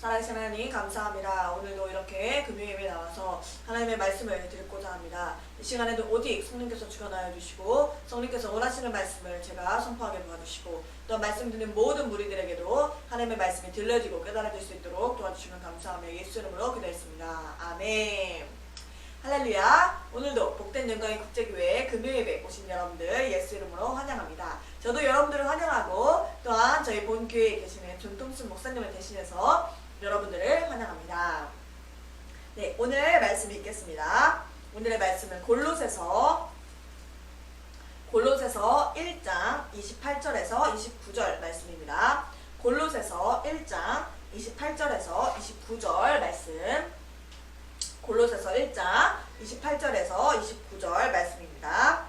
살아계신 하나님 감사합니다. 오늘도 이렇게 금요일에 나와서 하나님의 말씀을 드리고자 합니다. 이 시간에도 오직 성령께서 주관하여 주시고 성령께서 원하시는 말씀을 제가 선포하게 도와주시고 또 말씀 듣는 모든 무리들에게도 하나님의 말씀이 들려지고 깨달아질 수 있도록 도와주시면 감사하며 예수 이름으로 기도했습니다. 아멘. 할렐루야. 오늘도 복된 영광의 국제교회 금요일에 오신 여러분들 예수 이름으로 환영합니다. 저도 여러분들을 환영하고 또한 저희 본 교회에 계시는 존통순 목사님을 대신해서 여러분들을 환영합니다. 네, 오늘 말씀 읽겠습니다. 오늘의 말씀은 골로새서 골로새서 1장 28절에서 29절 말씀입니다. 골로새서 1장 28절에서 29절 말씀. 골로새서 1장 28절에서 29절 말씀입니다.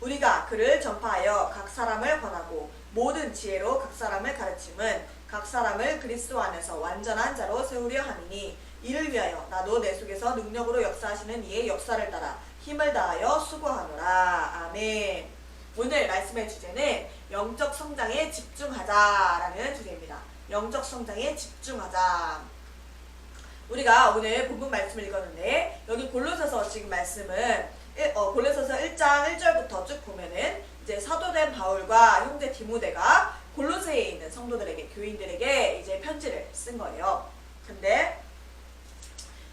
우리가 그를 전파하여 각 사람을 권하고 모든 지혜로 각 사람을 가르침은 각 사람을 그리스도 안에서 완전한 자로 세우려 함이니 이를 위하여 나도 내 속에서 능력으로 역사하시는 이의 역사를 따라 힘을 다하여 수고하노라. 아멘. 오늘 말씀의 주제는 영적 성장에 집중하자라는 주제입니다. 영적 성장에 집중하자. 우리가 오늘 본문 말씀을 읽었는데 여기 골로새서 지금 말씀은 일- 어, 골로새서 1장 1절부터 쭉 보면은 이제 사도된 바울과 형제 디모데가 골로새에 있는 성도들에게 교인들에게 이제 편지를 쓴 거예요. 근데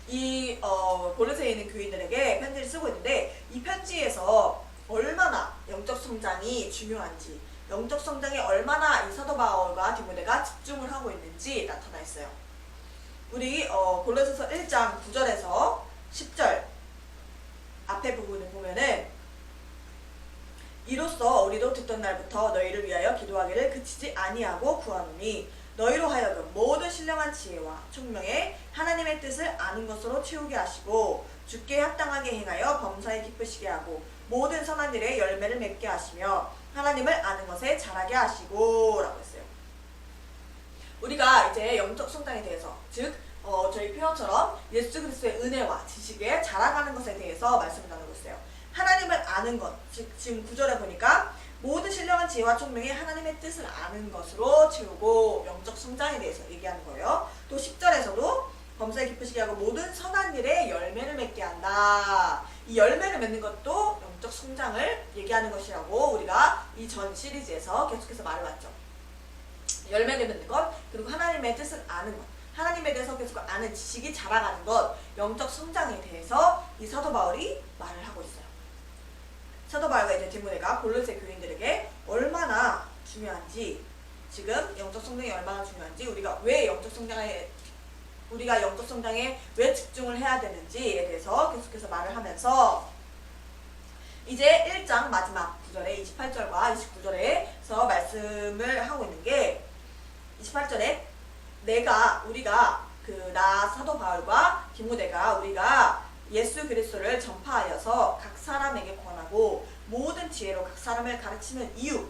이 어, 골로새에 있는 교인들에게 편지를 쓰고 있는데 이 편지에서 얼마나 영적 성장이 중요한지 영적 성장에 얼마나 이 사도 바울과 디모데가 집중을 하고 있는지 나타나 있어요. 우리 어, 골로새서 1장 9절에서 10절 앞에 부분을 보면은 이로써 우리도 듣던 날부터 너희를 위하여 기도하기를 그치지 아니하고 구하노니 너희로 하여금 모든 신령한 지혜와 총명에 하나님의 뜻을 아는 것으로 채우게 하시고 주께 합당하게 행하여 범사에 기쁘시게 하고 모든 선한 일에 열매를 맺게 하시며 하나님을 아는 것에 잘하게 하시고 라고 했어요. 우리가 이제 영적 성장에 대해서 즉 어, 저희 표현처럼 예수 그리스도의 은혜와 지식에 자라가는 것에 대해서 말씀을 나누고 있어요. 하나님을 아는 것, 즉 지금 구절에 보니까 모든 신령한 지혜와 총명이 하나님의 뜻을 아는 것으로 채우고 영적 성장에 대해서 얘기하는 거예요. 또 10절에서도 범사에 기쁘시게 하고 모든 선한 일에 열매를 맺게 한다. 이 열매를 맺는 것도 영적 성장을 얘기하는 것이라고 우리가 이 전 시리즈에서 계속해서 말해왔죠. 열매를 맺는 것, 그리고 하나님의 뜻을 아는 것, 하나님에 대해서 계속 아는 지식이 자라가는 것, 영적 성장에 대해서 이 사도 바울이 말을 하고 있어요. 사도 바울과 이제 디모데가 골로새 교인들에게 얼마나 중요한지, 지금 영적 성장이 얼마나 중요한지, 우리가 왜 영적 성장에 우리가 영적 성장에 왜 집중을 해야 되는지에 대해서 계속해서 말을 하면서 이제 1장 마지막 구절에 28절과 29절에서 말씀을 하고 있는 게 28절에 내가 우리가 그 나 사도 바울과 디모데가 우리가 예수 그리스도를 전파하여서 각 사람에게 권하고 모든 지혜로 각 사람을 가르치는 이유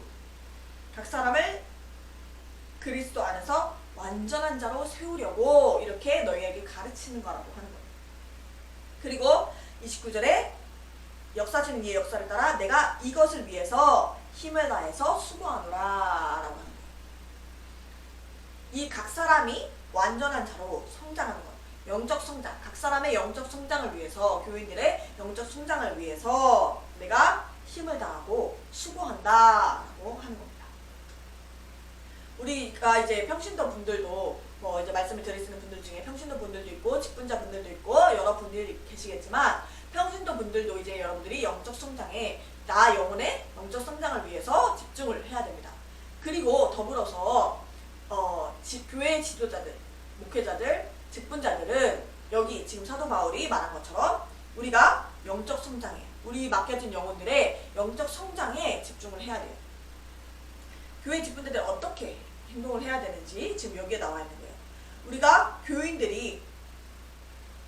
각 사람을 그리스도 안에서 완전한 자로 세우려고 이렇게 너희에게 가르치는 거라고 하는 거예요. 그리고 29절에 역사주는 이의 역사를 따라 내가 이것을 위해서 힘을 다해서 수고하노라 라고 하는 거예요. 이 각 사람이 완전한 자로 성장하는 것. 영적 성장, 각 사람의 영적 성장을 위해서, 교인들의 영적 성장을 위해서 내가 힘을 다하고 수고한다 라고 하는 겁니다. 우리가 이제 평신도 분들도 뭐 이제 말씀을 드리시는 분들 중에 평신도 분들도 있고 직분자 분들도 있고 여러 분들이 계시겠지만 평신도 분들도 이제 여러분들이 영적 성장에 나 영혼의 영적 성장을 위해서 집중을 해야 됩니다. 그리고 더불어서 어, 지- 교회 지도자들, 목회자들, 직분자들은 여기 지금 사도 바울이 말한 것처럼 우리가 영적 성장에 우리 맡겨진 영혼들의 영적 성장에 집중을 해야 돼요. 교회 직분자들 어떻게 행동을 해야 되는지 지금 여기에 나와 있는 거예요. 우리가 교인들이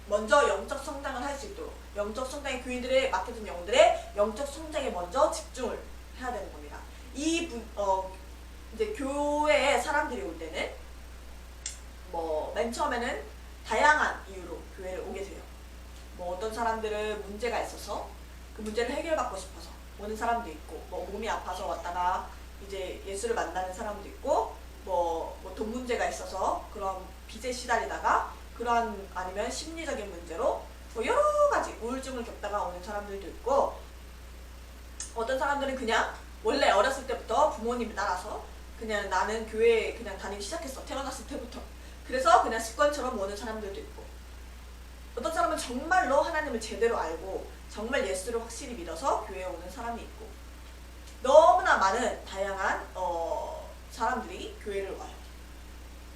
먼저 영적 성장을 할 수 있도록 영적 성장의 교인들의 맡겨진 영혼들의 영적 성장에 먼저 집중을 해야 되는 겁니다. 이 분, 어, 이제 교회에 사람들이 올 때는 뭐 맨 처음에는 다양한 이유로 교회를 오게 돼요. 뭐 어떤 사람들은 문제가 있어서 그 문제를 해결받고 싶어서 오는 사람도 있고 뭐 몸이 아파서 왔다가 이제 예수를 만나는 사람도 있고 뭐 돈 문제가 있어서 그런 빚에 시달리다가 그런 아니면 심리적인 문제로 뭐 여러 가지 우울증을 겪다가 오는 사람들도 있고 어떤 사람들은 그냥 원래 어렸을 때부터 부모님을 따라서 그냥 나는 교회에 그냥 다니기 시작했어 태어났을 때부터 그래서 그냥 습관처럼 오는 사람들도 있고 어떤 사람은 정말로 하나님을 제대로 알고 정말 예수를 확실히 믿어서 교회에 오는 사람이 있고 너무나 많은 다양한 어, 사람들이 교회를 와요.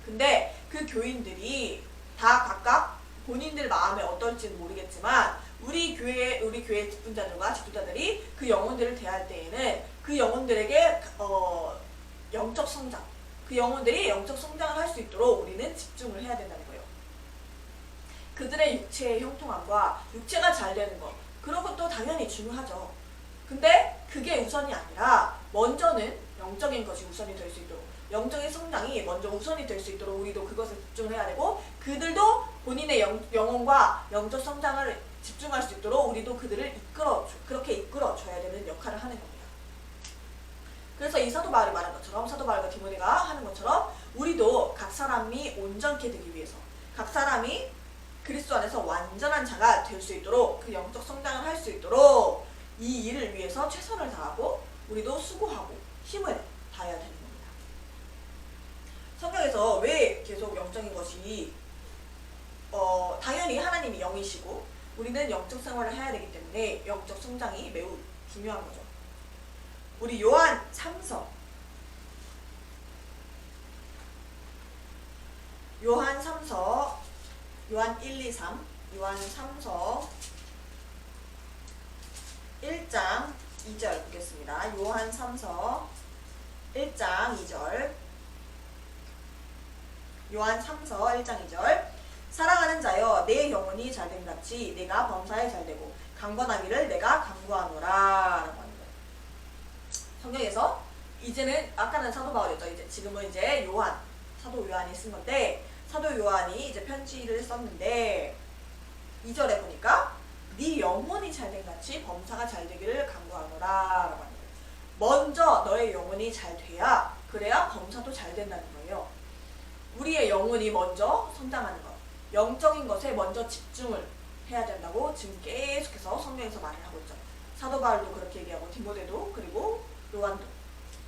근데 그 교인들이 다 각각 본인들 마음에 어떨지는 모르겠지만 우리 교회 우리 교회 직분자들과 지도자들이 그 영혼들을 대할 때에는 그 영혼들에게 어, 영적 성장 그 영혼들이 영적 성장을 할 수 있도록 우리는 집중을 해야 된다는 거예요. 그들의 육체의 형통함과 육체가 잘 되는 것 그런 것도 당연히 중요하죠. 근데 그게 우선이 아니라 먼저는 영적인 것이 우선이 될 수 있도록 영적인 성장이 먼저 우선이 될 수 있도록 우리도 그것에 집중해야 되고 그들도 본인의 영, 영혼과 영적 성장을 집중할 수 있도록 우리도 그들을 이끌어 그렇게 이끌어 줘야 되는 역할을 하는 겁니다. 그래서 이 사도 바울이 말한 것처럼 사도 바울과 디모데가 하는 것처럼 우리도 각 사람이 온전케 되기 위해서 각 사람이 그리스도 안에서 완전한 자가 될 수 있도록 그 영적 성장을 할 수 있도록 이 일을 위해서 최선을 다하고 우리도 수고하고 힘을 다해야 되는 겁니다. 성경에서 왜 계속 영적인 것이 어, 당연히 하나님이 영이시고 우리는 영적 생활을 해야 되기 때문에 영적 성장이 매우 중요한 거죠. 우리 요한 3서 요한 3서 요한 1, 2, 3 요한 3서 1장 2절 보겠습니다. 요한 3서 1장 2절 요한 3서 1장 2절 사랑하는 자여 내 영혼이 잘됨 같이 내가 범사에 잘되고 강건하기를 내가 강구하노라 라고. 성경에서 이제는 아까는 사도 바울이었죠. 이제 지금은 이제 요한 사도 요한이 쓴 건데 사도 요한이 이제 편지를 썼는데 2절에 보니까 네 영혼이 잘된 같이 범사가 잘 되기를 강구하노라 라고 하는 거예요. 먼저 너의 영혼이 잘 돼야 그래야 범사도 잘 된다는 거예요. 우리의 영혼이 먼저 성장하는 것, 영적인 것에 먼저 집중을 해야 된다고 지금 계속해서 성경에서 말을 하고 있죠. 사도 바울도 그렇게 얘기하고 디모데도 그리고 요한도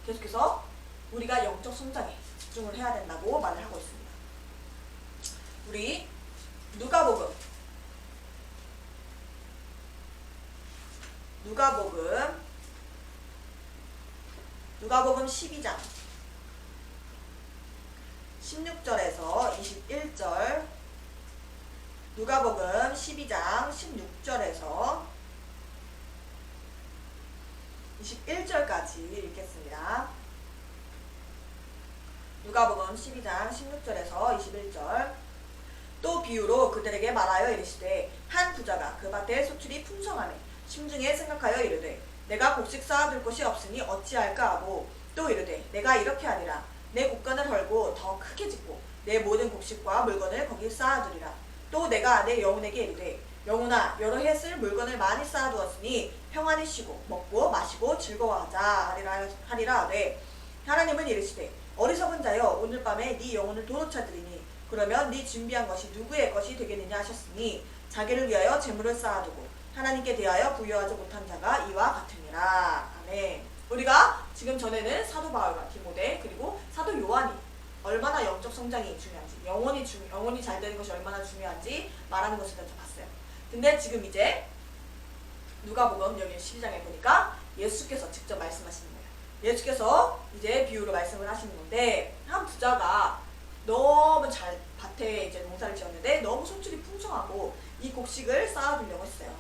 계속해서 우리가 영적 성장에 집중을 해야 된다고 말을 하고 있습니다. 우리 누가복음. 누가복음. 누가복음 12장 16절에서 21절. 누가복음 12장 16절에서 21절까지 읽겠습니다. 누가복음 12장 16절에서 21절. 또 비유로 그들에게 말하여 이르시되 한 부자가 그 밭에 소출이 풍성하며 심중에 생각하여 이르되 내가 곡식 쌓아둘 곳이 없으니 어찌할까 하고 또 이르되 내가 이렇게 하리라. 내 곡간을 헐고 더 크게 짓고 내 모든 곡식과 물건을 거기 쌓아두리라. 또 내가 내 영혼에게 이르되 영혼아 여러 해 쓸 물건을 많이 쌓아두었으니 평안히 쉬고 먹고 마시고 즐거워하자 하리라 하리라 하되 하나님은 이르시되 어리석은 자여 오늘 밤에 네 영혼을 도로 찾으리니 그러면 네 준비한 것이 누구의 것이 되겠느냐 하셨으니 자기를 위하여 재물을 쌓아두고 하나님께 대하여 부여하지 못한 자가 이와 같으니라 아멘 우리가 지금 전에는 사도 바울과 디모데 그리고 사도 요한이 얼마나 영적 성장이 중요한지 영혼이 중 영혼이 잘 되는 것이 얼마나 중요한지 말하는 것을 먼저 봤어요. 근데 지금 이제 누가복음 여기 12장에 보니까 예수께서 직접 말씀하시는 거예요. 예수께서 이제 비유로 말씀을 하시는 건데 한 부자가 너무 잘 밭에 이제 농사를 지었는데 너무 손줄이 풍성하고 이 곡식을 쌓아두려고 했어요.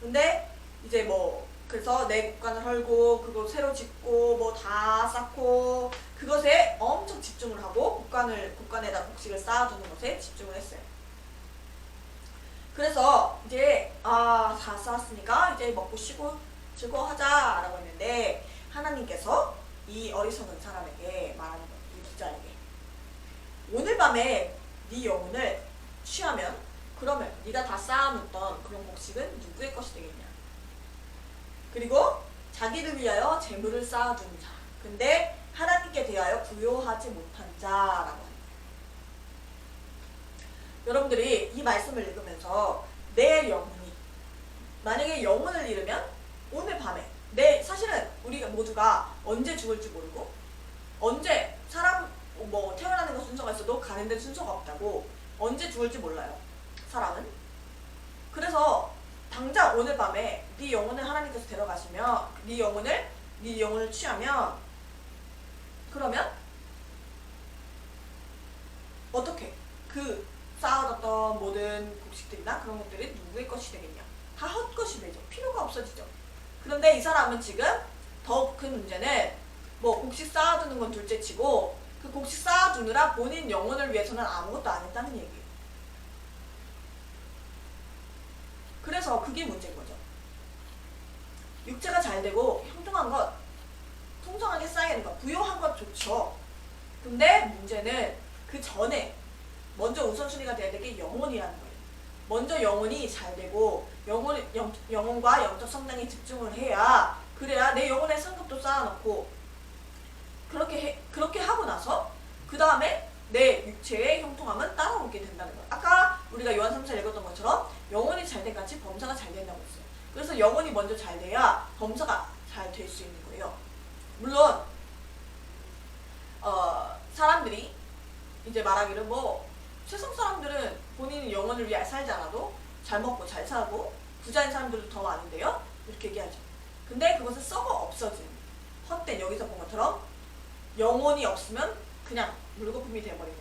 근데 이제 뭐 그래서 내 곡간을 헐고 그거 새로 짓고 뭐 다 쌓고 그것에 엄청 집중을 하고 곡간을 곡간에다 곡식을 쌓아두는 것에 집중을 했어요. 그래서 이제 아 다 쌓았으니까 이제 먹고 쉬고 즐거워하자라고 했는데 하나님께서 이 어리석은 사람에게 말하는 거예요. 이 부자에게 오늘 밤에 네 영혼을 취하면 그러면 네가 다 쌓아놓던 그런 곡식은 누구의 것이 되겠냐? 그리고 자기를 위하여 재물을 쌓아둔 자. 근데 하나님께 대하여 부요하지 못한 자라고. 여러분들이 이 말씀을 읽으면서 내 영혼이 만약에 영혼을 잃으면 오늘 밤에 내 사실은 우리가 모두가 언제 죽을지 모르고 언제 사람 뭐 태어나는 거 순서가 있어도 가는 데 순서가 없다고 언제 죽을지 몰라요 사람은. 그래서 당장 오늘 밤에 네 영혼을 하나님께서 데려가시면 네 영혼을 네 영혼을 취하면 그러면 어떻게? 그 쌓아뒀던 모든 곡식들이나 그런 것들이 누구의 것이 되겠냐? 다 헛것이 되죠. 필요가 없어지죠. 그런데 이 사람은 지금 더큰 문제는 뭐 곡식 쌓아두는 건 둘째치고 그 곡식 쌓아두느라 본인 영혼을 위해서는 아무것도 안 했다는 얘기예요. 그래서 그게 문제인 거죠. 육체가 잘 되고 형통한 것 풍성하게 쌓이는 것 부요한 것 좋죠. 근데 문제는 그 전에 먼저 우선순위가 돼야 될 게 영혼이라는 거예요. 먼저 영혼이 잘 되고 영혼 영, 영혼과 영적 성장에 집중을 해야 그래야 내 영혼의 상급도 쌓아놓고 그렇게 해, 그렇게 하고 나서 그 다음에 내 육체의 형통함은 따라오게 된다는 거예요. 아까 우리가 요한 3차 읽었던 것처럼 영혼이 잘된 같이 범사가 잘 된다고 했어요. 그래서 영혼이 먼저 잘 돼야 범사가 잘 될 수 있는 거예요. 물론 어, 사람들이 이제 말하기를 뭐 세상 사람들은 본인의 영혼을 위해 살지 않아도 잘 먹고 잘 살고 부자인 사람들도 더 많은데요. 이렇게 얘기하죠. 근데 그것은 썩어 없어진 헛된 여기서 본 것처럼 영혼이 없으면 그냥 물거품이 돼버리는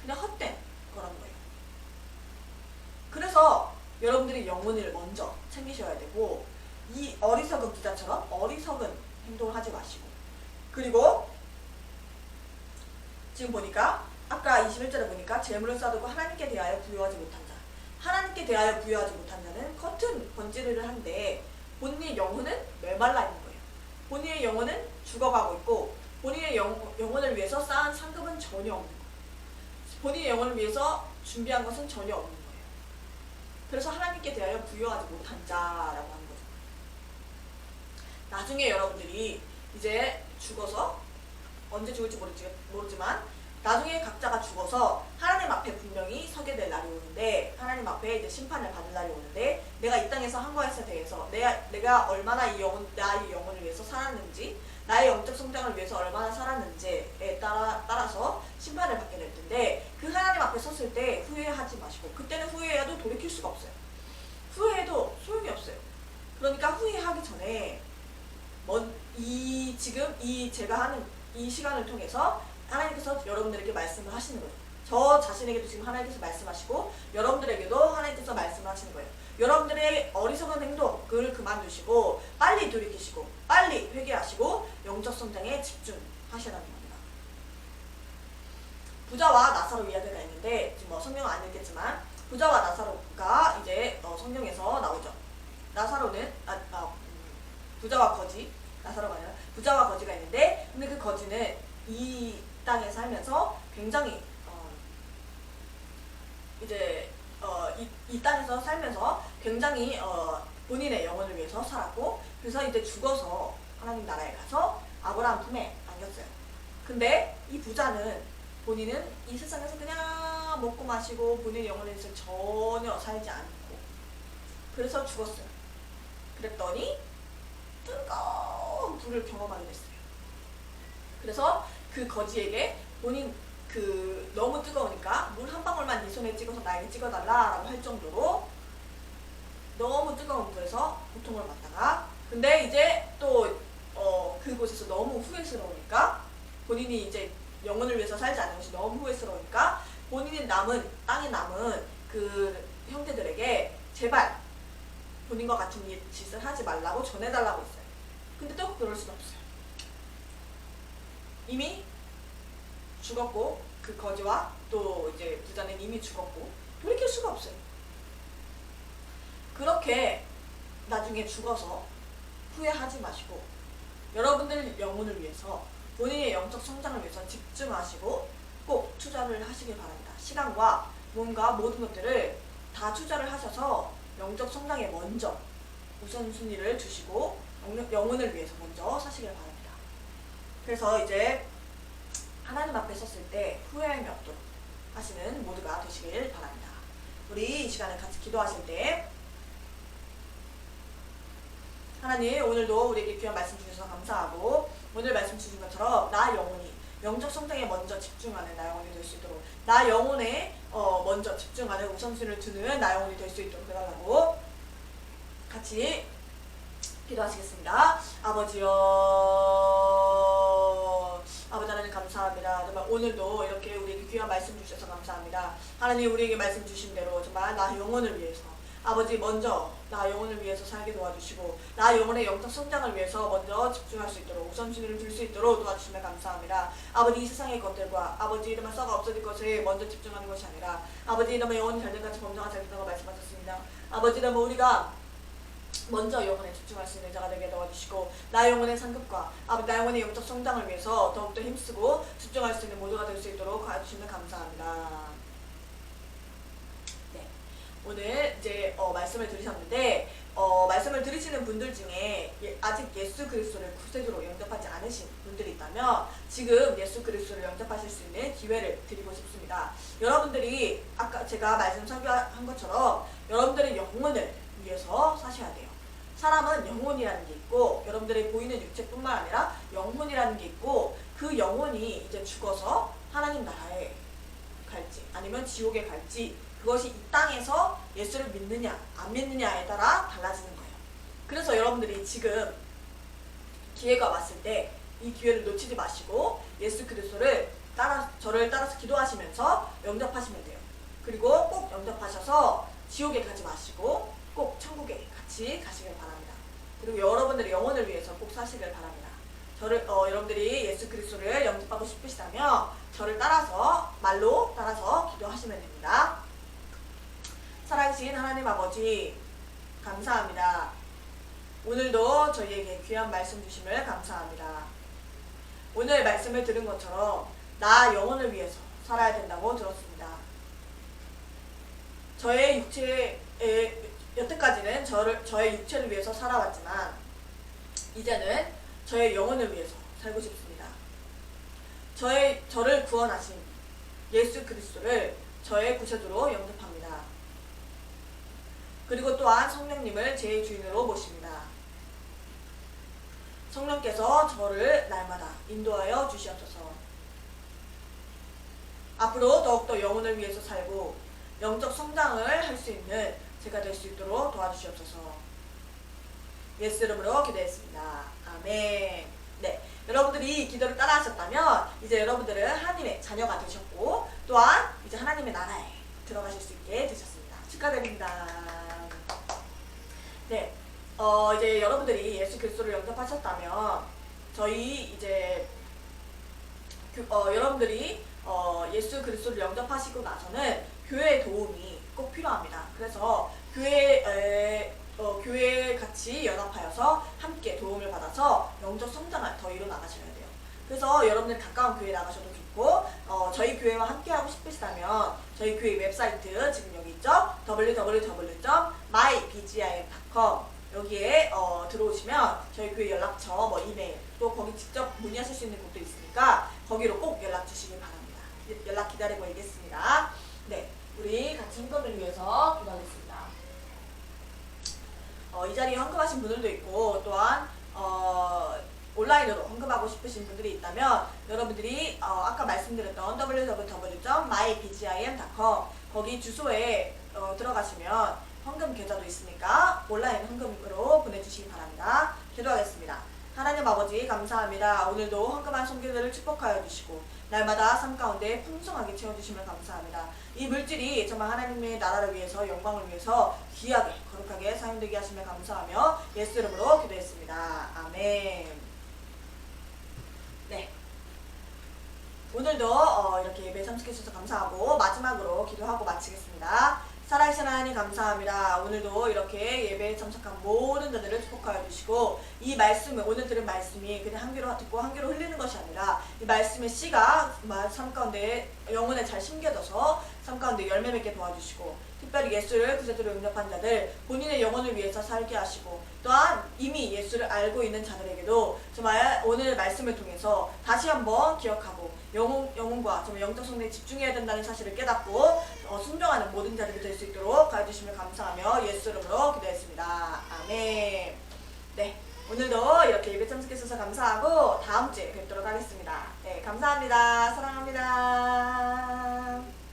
그냥 헛된 거란 거예요. 그래서 여러분들이 영혼을 먼저 챙기셔야 되고 이 어리석은 부자처럼 어리석은 행동을 하지 마시고 그리고 지금 보니까 아까 21절에 보니까 재물을 쌓아두고 하나님께 대하여 부여하지 못한 자. 하나님께 대하여 부여하지 못한 자는 겉은 번지르를 한데 본인의 영혼은 메말라 있는 거예요. 본인의 영혼은 죽어가고 있고 본인의 영, 영혼을 위해서 쌓은 상급은 전혀 없는 거예요. 본인의 영혼을 위해서 준비한 것은 전혀 없는 거예요. 그래서 하나님께 대하여 부여하지 못한 자라고 하는 거죠. 나중에 여러분들이 이제 죽어서 언제 죽을지 모르지, 모르지만 나중에 각자가 죽어서 하나님 앞에 분명히 서게 될 날이 오는데 하나님 앞에 이제 심판을 받을 날이 오는데 내가 이 땅에서 한 것에 대해서 내가 내가 얼마나 이 영혼 나의 영혼을 위해서 살았는지 나의 영적 성장을 위해서 얼마나 살았는지에 따라 따라서 심판을 받게 될 텐데 그 하나님 앞에 섰을 때 후회하지 마시고 그때는 후회해도 돌이킬 수가 없어요. 후회해도 소용이 없어요. 그러니까 후회하기 전에 먼 이 지금 이 제가 하는 이 시간을 통해서 하나님께서 여러분들에게 말씀을 하시는 거예요. 저 자신에게도 지금 하나님께서 말씀하시고 여러분들에게도 하나님께서 말씀을 하시는 거예요. 여러분들의 어리석은 행동을 그만두시고 빨리 돌이키시고 빨리 회개하시고 영적 성장에 집중하시라는 겁니다. 부자와 나사로 이야기가 있는데 지금 뭐 성경은 안 읽겠지만 부자와 나사로가 이제 어, 성경에서 나오죠. 나사로는 아, 아, 음, 부자와 거지 나사로가 아니라 부자와 거지가 있는데 근데 그 거지는 이 땅에 살면서 굉장히 어, 이제 어, 이, 이 땅에서 살면서 굉장히 어, 본인의 영혼을 위해서 살았고 그래서 이제 죽어서 하나님 나라에 가서 아브라함 품에 안겼어요. 근데 이 부자는 본인은 이 세상에서 그냥 먹고 마시고 본인의 영혼을 위해서 전혀 살지 않고 그래서 죽었어요. 그랬더니 뜨거운 불을 경험하게 됐어요. 그래서 그 거지에게 본인 그 너무 뜨거우니까 물 한 방울만 네 손에 찍어서 나에게 찍어달라라고 할 정도로 너무 뜨거운 불에서 고통을 받다가 근데 이제 또 어, 그곳에서 너무 후회스러우니까 본인이 이제 영혼을 위해서 살지 않는 것이 너무 후회스러우니까 본인이 남은 땅에 남은 그 형제들에게 제발 본인과 같은 이 짓을 하지 말라고 전해달라고 했어요. 근데 또 그럴 순 없어요. 이미 죽었고 그 거지와 또 이제 부자는 이미 죽었고 돌이킬 수가 없어요. 그렇게 나중에 죽어서 후회하지 마시고 여러분들 영혼을 위해서 본인의 영적 성장을 위해서 집중하시고 꼭 투자를 하시길 바랍니다. 시간과 뭔가 모든 것들을 다 투자를 하셔서 영적 성장에 먼저 우선순위를 두시고 영- 영혼을 위해서 먼저 사시길 바랍니다. 그래서 이제 하나님 앞에 섰을 때 후회함이 없도록 하시는 모두가 되시길 바랍니다. 우리 이 시간에 같이 기도하실 때 하나님 오늘도 우리에게 귀한 말씀 주셔서 감사하고 오늘 말씀 주신 것처럼 나 영혼이 영적 성장에 먼저 집중하는 나 영혼이 될 수 있도록 나 영혼에 어, 먼저 집중하는 우선순위를 두는 나 영혼이 될 수 있도록 해달라고 같이 기도하시겠습니다. 아버지요 아버지 하나님 감사합니다. 정말 오늘도 이렇게 우리에게 귀한 말씀 주셔서 감사합니다. 하나님 우리에게 말씀 주신 대로 정말 나 영혼을 위해서 아버지 먼저 나 영혼을 위해서 살게 도와주시고 나 영혼의 영적 성장을 위해서 먼저 집중할 수 있도록 우선순위를 둘 수 있도록 도와주시면 감사합니다. 아버지 이 세상의 것들과 아버지 이름을 썩어 없어질 것에 먼저 집중하는 것이 아니라 아버지 이름의 영혼이 잘된 같이 범정한 잘 된다고 말씀하셨습니다. 아버지 이름은 우리가 먼저 영혼에 집중할 수 있는 자가 되게 도와주시고 나 영혼의 상급과 아버지 나 영혼의 영적 성장을 위해서 더욱더 힘쓰고 집중할 수 있는 모두가 될 수 있도록 도와주시면 감사합니다. 네, 오늘 이제 어, 말씀을 들으셨는데 어, 말씀을 들으시는 분들 중에 예- 아직 예수 그리스도를 구세주로 영접하지 않으신 분들이 있다면 지금 예수 그리스도를 영접하실 수 있는 기회를 드리고 싶습니다. 여러분들이 아까 제가 말씀 설교한 것처럼 여러분들의 영혼을 위해서 사셔야 돼요. 사람은 영혼이라는 게 있고 여러분들의 보이는 육체뿐만 아니라 영혼이라는 게 있고 그 영혼이 이제 죽어서 하나님 나라에 갈지 아니면 지옥에 갈지 그것이 이 땅에서 예수를 믿느냐 안 믿느냐에 따라 달라지는 거예요. 그래서 여러분들이 지금 기회가 왔을 때 이 기회를 놓치지 마시고 예수 그리스도를 따라 저를 따라서 기도하시면서 영접하시면 돼요. 그리고 꼭 영접하셔서 지옥에 가지 마시고 꼭 천국에 같이 가시길 바랍니다. 그리고 여러분들의 영혼을 위해서 꼭 사시길 바랍니다. 저를 어, 여러분들이 예수 그리스도를 영접하고 싶으시다면 저를 따라서 말로 따라서 기도하시면 됩니다. 살아계신 하나님 아버지 감사합니다. 오늘도 저희에게 귀한 말씀 주심을 감사합니다. 오늘 말씀을 들은 것처럼 나 영혼을 위해서 살아야 된다고 들었습니다. 저의 육체에 여태까지는 저를 저의 육체를 위해서 살아왔지만 이제는 저의 영혼을 위해서 살고 싶습니다. 저의 저를 구원하신 예수 그리스도를 저의 구세주로 영접합니다. 그리고 또한 성령님을 제 주인으로 모십니다. 성령께서 저를 날마다 인도하여 주시옵소서. 앞으로 더욱더 영혼을 위해서 살고 영적 성장을 할 수 있는 제가 될 수 있도록 도와주시옵소서. 예수 이름으로 기도했습니다. 아멘. 네, 여러분들이 이 기도를 따라하셨다면 이제 여러분들은 하나님의 자녀가 되셨고 또한 이제 하나님의 나라에 들어가실 수 있게 되셨습니다. 축하드립니다. 네, 어 이제 여러분들이 예수 그리스도를 영접하셨다면 저희 이제 그, 어, 여러분들이 어, 예수 그리스도를 영접하시고 나서는 교회의 도움이 꼭 필요합니다. 그래서 교회 어, 교회 같이 연합하여서 함께 도움을 받아서 영적 성장을 더 이뤄 나가셔야 돼요. 그래서 여러분들 가까운 교회 나가셔도 좋고 어, 저희 교회와 함께 하고 싶으시다면 저희 교회 웹사이트 지금 여기 있죠 www.mybgim.com 여기에 어, 들어오시면 저희 교회 연락처 뭐 이메일 또 거기 직접 문의하실 수 있는 곳도 있으니까 거기로 꼭 연락 주시길 바랍니다. 예- 연락 기다리고 있겠습니다. 네, 우리 같이 헌금을 위해서 기도하겠습니다. 어, 이 자리에 헌금하신 분들도 있고 또한 어, 온라인으로 헌금하고 싶으신 분들이 있다면 여러분들이 어, 아까 말씀드렸던 www.mybgim.com 거기 주소에 어, 들어가시면 헌금 계좌도 있으니까 온라인 헌금으로 보내주시기 바랍니다. 기도하겠습니다. 하나님 아버지 감사합니다. 오늘도 헌금한 손길들을 축복하여 주시고 날마다 삶 가운데 풍성하게 채워주시면 감사합니다. 이 물질이 정말 하나님의 나라를 위해서 영광을 위해서 귀하게 거룩하게 사용되게 하시면 감사하며 예수 이름으로 기도했습니다. 아멘. 네. 오늘도 어, 이렇게 예배 참석해 주셔서 감사하고 마지막으로 기도하고 마치겠습니다. 살아계신 하나님 감사합니다. 오늘도 이렇게 예배에 참석한 모든 자들을 축복하여 주시고 이 말씀을 오늘 들은 말씀이 그냥 한 귀로 듣고 한 귀로 흘리는 것이 아니라 이 말씀의 씨가 마- 삶 가운데 영혼에 잘 심겨져서 삶 가운데 열매 맺게 도와주시고 특별히 예수를 구세주로 응답한 자들 본인의 영혼을 위해서 살게 하시고 또한 이미 예수를 알고 있는 자들에게도 정말 오늘 말씀을 통해서 다시 한번 기억하고 영혼, 영혼과 정말 영적 성장에 집중해야 된다는 사실을 깨닫고 어, 순종하는 모든 자들이 될 수 있도록 가르치시면 감사하며 예수 이름으로 기도했습니다. 아멘. 네. 오늘도 이렇게 예배 참석해 주셔서 감사하고 다음 주에 뵙도록 하겠습니다. 네, 감사합니다. 사랑합니다.